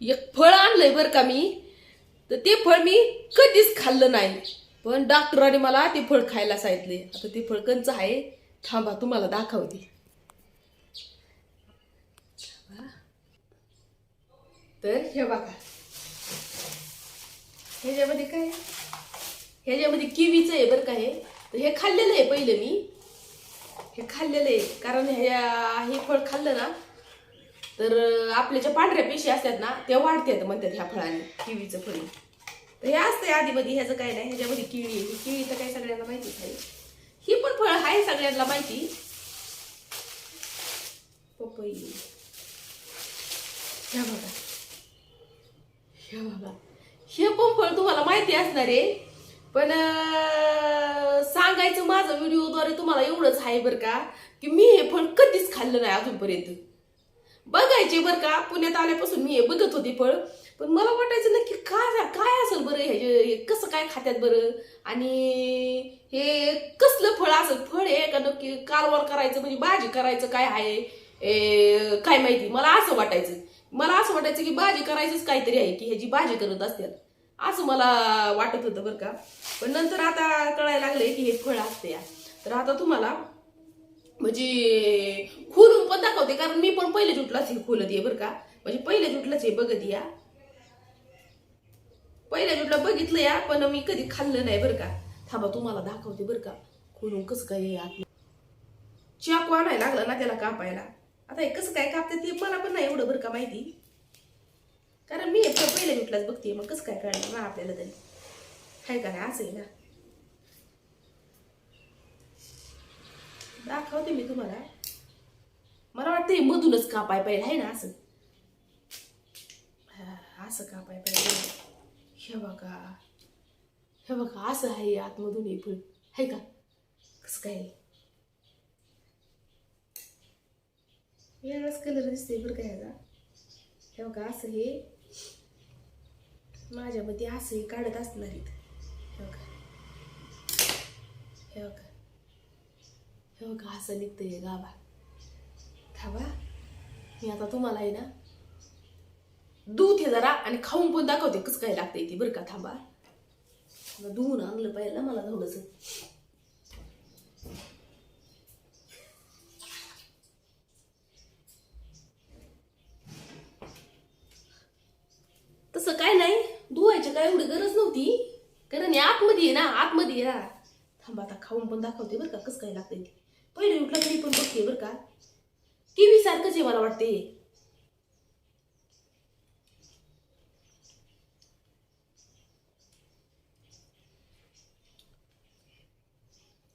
एक फळ आणलंय बरं का मी. तर ते फळ मी कधीच खाल्लं नाही. पण डॉक्टरांनी मला ते फळ खायला सांगितले. आता ते फळ कंच आहे? थांबा तुम्हाला दाखवते. तर हे बघा. ह्याच्यामध्ये काय? ह्याच्यामध्ये किवीचं आहे बरं का हे. तर हे खाल्लेलं आहे पहिलं मी. हे खाल्लेलं आहे. कारण ह्या हे फळ खाल्लं ना तर आपल्या ज्या पांढऱ्या पेशी असतात ना त्या वाढतात म्हणतात ह्या फळाने किवीचं फळ. तर हे असतंय आधीमध्ये ह्याचं काय नाही ह्याच्यामध्ये किळी आहे. ही किळी तर काय सगळ्यांना माहितीच आहे. ही पण फळ आहे सगळ्यांना माहिती. पपई. ह्या बघा. ह्या बघा. हे पण फळ तुम्हाला माहिती असणार आहे. पण सांगायचं माझं व्हिडिओद्वारे तुम्हाला एवढंच आहे बरं का की मी हे फळ कधीच खाल्लं नाही अजूनपर्यंत. बघायचे बरं का. पुण्यात आल्यापासून मी हे बघत होते फळ. पण मला वाटायचं नक्की काय काय असेल बरं ह्याचे हे कसं काय खात्यात बरं? आणि हे कसलं फळ असेल? फळ आहे का नक्की कारवार करायचं म्हणजे भाजी करायचं काय आहे? ए, काय माहिती. मला असं वाटायचं. मला असं वाटायचं की भाजी करायचंच काहीतरी आहे की ह्याची भाजी करत असतात असं मला वाटत होतं बरं का. पण नंतर आता कळायला लागले की हे फळ असते तर आता तुम्हाला म्हणजे खोलून पण दाखवते कारण मी पण पहिले जुटलाच हे खोलत आहे बरं का. म्हणजे पहिले जुटलाच हे बघत या. पहिल्या जुटला बघितलं या पण मी कधी खाल्लं नाही बरं का. थांबा तुम्हाला दाखवते बरं का. खोलून कसं काय हे आतलं चाकू आणायला लागला ना त्याला कापायला. आता हे कसं काय कापते ते मला पण नाही एवढं बरं का माहिती. कारण मी हे पहिल्या जुटलाच बघते मग कसं काय कळणार ना आपल्याला तरी. काय करा असं आहे ना. दाखवते मी तुम्हाला. मला वाटतं मधूनच कापाय पाहिजे आहे ना असं. हा, असं कापाय पाहिजे हे बघा. हे बघा असं आहे आतमधून हे फळ आहे का? कसं काय? वेगळाच कलर दिसते बरं काय ह्याचा. हे बघा असं हे. माझ्या मते असं हे काढत असणार आहेत. हे बघा. हे बघा. हे बघा असं निघतंय गाभा थांबा. मी आता तुम्हाला आहे ना दूध हे जरा आणि खाऊन पण दाखवते कसं काय लागतंय ती बरं का थांबा. मला धुवून आणलं पाहिजे ना मला थोडस. तसं काय नाही धुवायची काय एवढी गरज नव्हती. कारण आतमध्ये आहे ना आतमध्ये ना थांबा आता खाऊन पण दाखवते बरं का कसं काय लागतंय ती. पहिले उठला तरी पण बघते बरं का? किवी सारखंच आहे मला वाटते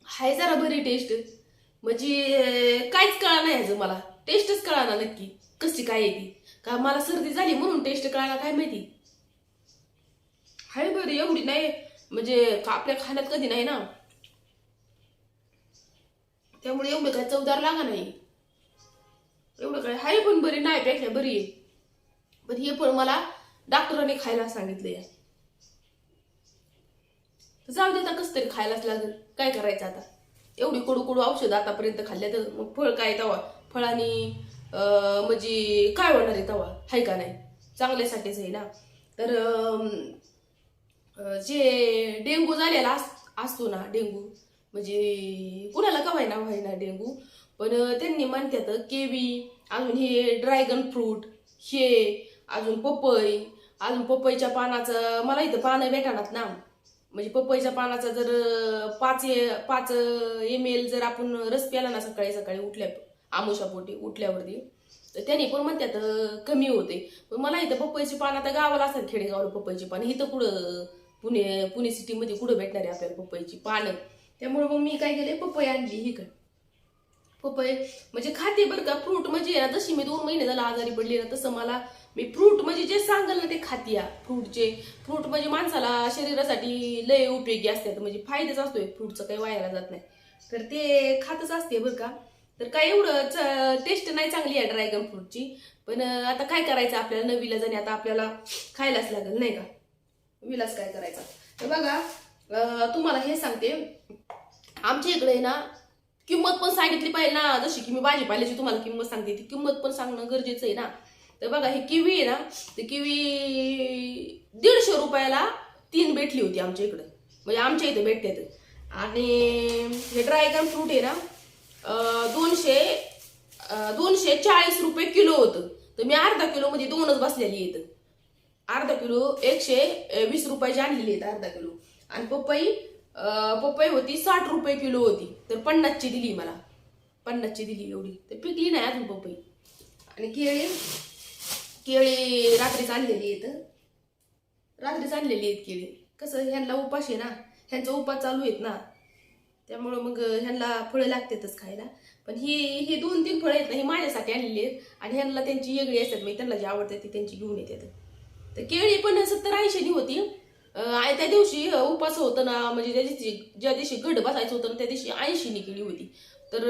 हाय जरा बरी टेस्ट म्हणजे काहीच कळा नाही ह्याचं मला. टेस्टच कळाना नक्की कशी काय येते का मला सर्दी झाली म्हणून टेस्ट कळायला काय माहिती? हाय बरी एवढी नाही. म्हणजे का- आपल्या खाण्यात कधी नाही ना. त्यामुळे एवढं काय चवदार लागा नाही. एवढं काय हाय पण बरी नाही पेक्षा बरी आहे. पण हे पण मला डॉक्टरांनी खायला सांगितलं तर जाऊ दे आता कसं तरी खायलाच लागेल. काय करायचं आता? एवढी कडू कडू औषध आतापर्यंत खाल्ल्या तर मग फळ काय तवा? फळाने म्हणजे काय होणार आहे तवा? हाय का नाही? चांगल्यासाठीच आहे ना? तर जे डेंगू झालेला अस- असतो ना डेंगू म्हणजे कुणाला का व्हायना व्हायना डेंगू? पण त्यांनी म्हणतात केवी अजून हे ड्रॅगन फ्रूट हे अजून पपई अजून पपईच्या पानाचं मला इथं पानं भेटणार ना. म्हणजे पपईच्या पानाचा जर पाच ए- पाच एम एल जर आपण रस प्याला ना सकाळी सकाळी उठल्या आमुषापोटी उठल्यावरती तर त्यांनी पण म्हणतात कमी होते. पण मला इथं पपईची पानं आता गावाला असतात खेडेगावाला पपईची पानं. इथं कुठं पुणे पुणे सिटीमध्ये कुठं भेटणार आहे आपल्याला पपईची पानं? त्यामुळे मग मी काय केले पपई आणली हे काय पपई म्हणजे खाते बरं का फ्रूट म्हणजे ना जशी मी दोन महिने झाला आजारी पडली ना तसं मला मी फ्रूट म्हणजे जे सांगाल ना ते खाते फ्रूटचे फ्रूट म्हणजे माणसाला शरीरासाठी लय उपयोगी असतात. म्हणजे फायदाच असतो फ्रूटचं काही वायाला जात नाही. तर ते खातच असते बरं का. तर काय एवढं टेस्ट नाही चांगली आहे ड्रॅगन फ्रूटची पण आता काय करायचं आपल्याला? नवीला जाणे आता आपल्याला खायलाच लागेल नाही का? विलास काय करायचा? तर बघा तुम्हाला हे सांगते. आमच्या इकडे ना किंमत पण सांगितली पाहिजे ना. जशी की मी भाजीपाल्याची तुम्हाला किंमत सांगते ती किंमत पण सांगणं गरजेचं आहे ना. तर बघा हे किवी आहे ना ते किवी दीडशे रुपयाला तीन भेटली होती आमच्या इकडं. म्हणजे आमच्या इथं भेटते आणि हे ड्रॅगन फ्रूट आहे ना दोनशे दोनशे चाळीस रुपये किलो होतं. तर मी अर्धा किलोमध्ये दोनच बसलेली आहेत. अर्धा किलो एकशे वीस रुपयाची आणलेली आहेत अर्धा किलो. आणि पपई पपई होती साठ रुपये किलो होती. तर पन्नासची दिली मला. पन्नासची दिली एवढी. तर पिकली नाही अजून पपई. आणि केळी केळी रात्रीच आणलेली आहेत. रात्रीच आणलेली आहेत केळी. कसं ह्यांना उपास आहे ना. ह्यांचा उपास चालू आहेत ना. त्यामुळं मग ह्यांना फळं लागतातच खायला. पण ही हे दोन तीन फळं आहेत ना हे माझ्यासाठी आणलेली आहेत. आणि ह्यांना त्यांची वेगळी असतात. म्हणजे त्यांना जी आवडतात ती त्यांची घेऊन येतात. तर केळी पण सत्तर ऐंशीनी होती. आणि त्या दिवशी उपास होतं ना म्हणजे त्या दिवशी ज्या दिवशी घड बसायचं होतं ना त्या दिवशी ऐंशीनी केळी होती. तर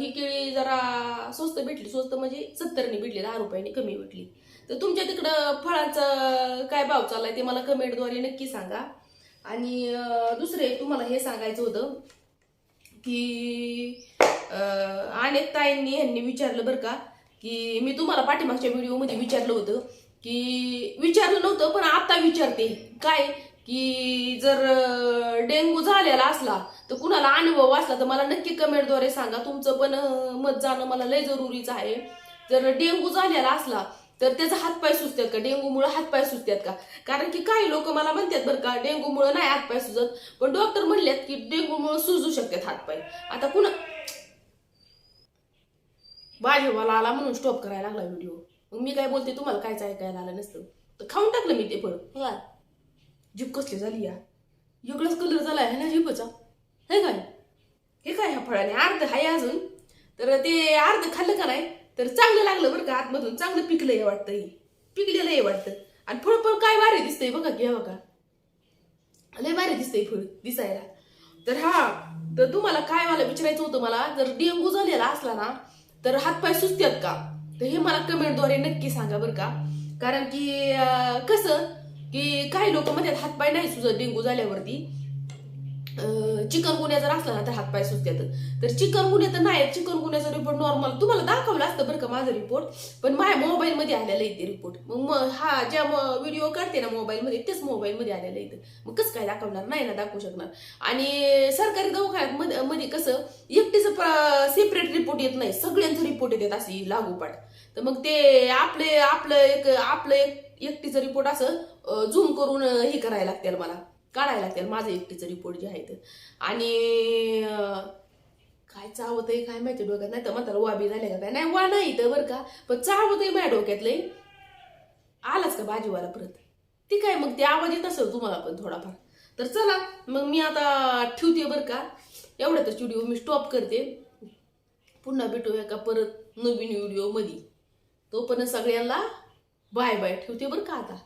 ही केळी जरा स्वस्त भेटली. स्वस्त म्हणजे सत्तरने भेटली दहा रुपयाने कमी भेटली. तर तुमच्या तिकडं फळांचा काय भाव चाललाय ते मला कमेंटद्वारे नक्की सांगा. आणि दुसरे तुम्हाला हे सांगायचं होतं की अनेक ताईंनी ह्यांनी विचारलं बरं का की मी तुम्हाला पाठीमागच्या व्हिडिओमध्ये विचारलं होतं की विचारलं नव्हतं पण आता विचारते. काय? की जर डेंग्यू डेंगू झालेला असला तर कुणाला अनुभव असला तर मला नक्की कमेंटद्वारे सांगा. तुमचं पण मत जाणं मला लय जरुरीचं आहे. जर डेंगू झालेला असला तर त्याचा हातपाय सुचतात का? डेंगूमुळे हातपाय सुचतात का? कारण की काही लोक मला म्हणतात बरं का डेंगूमुळे नाही हातपाय सुजत. पण डॉक्टर म्हणलेत की डेंगूमुळे सुजू शकतात हातपाय. आता कुणा भाजीवाला आला म्हणून स्टॉप करायला लागला व्हिडिओ मग मी काय बोलते तुम्हाला कायच ऐकायला आलं नसतं. तर खाऊन टाकलं मी ते फळ. हा जीप कसली झाली या? वेगळाच कलर झाला आहे ना जीपचा हे काय हे काय ह्या फळाने? अर्ध आहे अजून? तर ते अर्ध खाल्लं का नाही? तर चांगलं लागलं बरं का आतमधून. चांगलं पिकलं हे वाटतं हे. पिकलेलं हे वाटतं. आणि फळ पण काय भारी दिसतंय बघा घ्या बघा. लय भारी दिसतंय फळ दिसायला. तर हा तर तुम्हाला काय मला विचारायचं होतं मला? जर डेंगू झालेला असला ना तर हातपाय सुचतात का? तर हे मला कमेंटद्वारे नक्की सांगा बरं का? कारण की कसं? की काही लोक म्हणतात हातपाय नाही सुचत डेंगू झाल्यावरती. चिकन गुन्ह्या जर असला ना तर हातपाय सुचतात तर चिकन गुन्हे तर नाही चिकन गुन्ह्याचा रिपोर्ट नॉर्मल तुम्हाला दाखवलं असतं बरं का माझा रिपोर्ट पण माझ्या मोबाईलमध्ये आलेला आहे ते रिपोर्ट मग मग हा ज्या व्हिडिओ काढते ना मोबाईलमध्ये तेच मोबाईलमध्ये आलेलं येतं मग कसं काय दाखवणार? नाही ना दाखवू शकणार. आणि सरकारी दवाखान्यात मध्ये- मध्ये कसं एकटीचं सेपरेट रिपोर्ट येत नाही. सगळ्यांचं रिपोर्ट येतात अशी लागोपाठ तर मग ते आपले आपलं एक आपलं एक एकटीचं रिपोर्ट असं झूम करून हे करायला लागतील मला. काढायला लागतील. माझं एकटीचं रिपोर्ट जे आहे तर आणि काय चावत आहे काय माहिती डोक्यात नाही. तर म्हणतात वाबी झाले का काय? नाही वा नाही तर बरं का. पण चावत आहे माझ्या डोक्यातलं आलाच का भाजीवाला परत? ती काय मग ते आवाज येत असेल तुम्हाला पण थोडाफार. तर चला मग मी आता ठेवते बरं का. एवढ्यातच व्हिडिओ मी स्टॉप करते. पुन्हा भेटूया का परत नवीन व्हिडिओमध्ये तो तोपर्यंत सगळ्यांना बाय बाय ठेवते बरं का आता?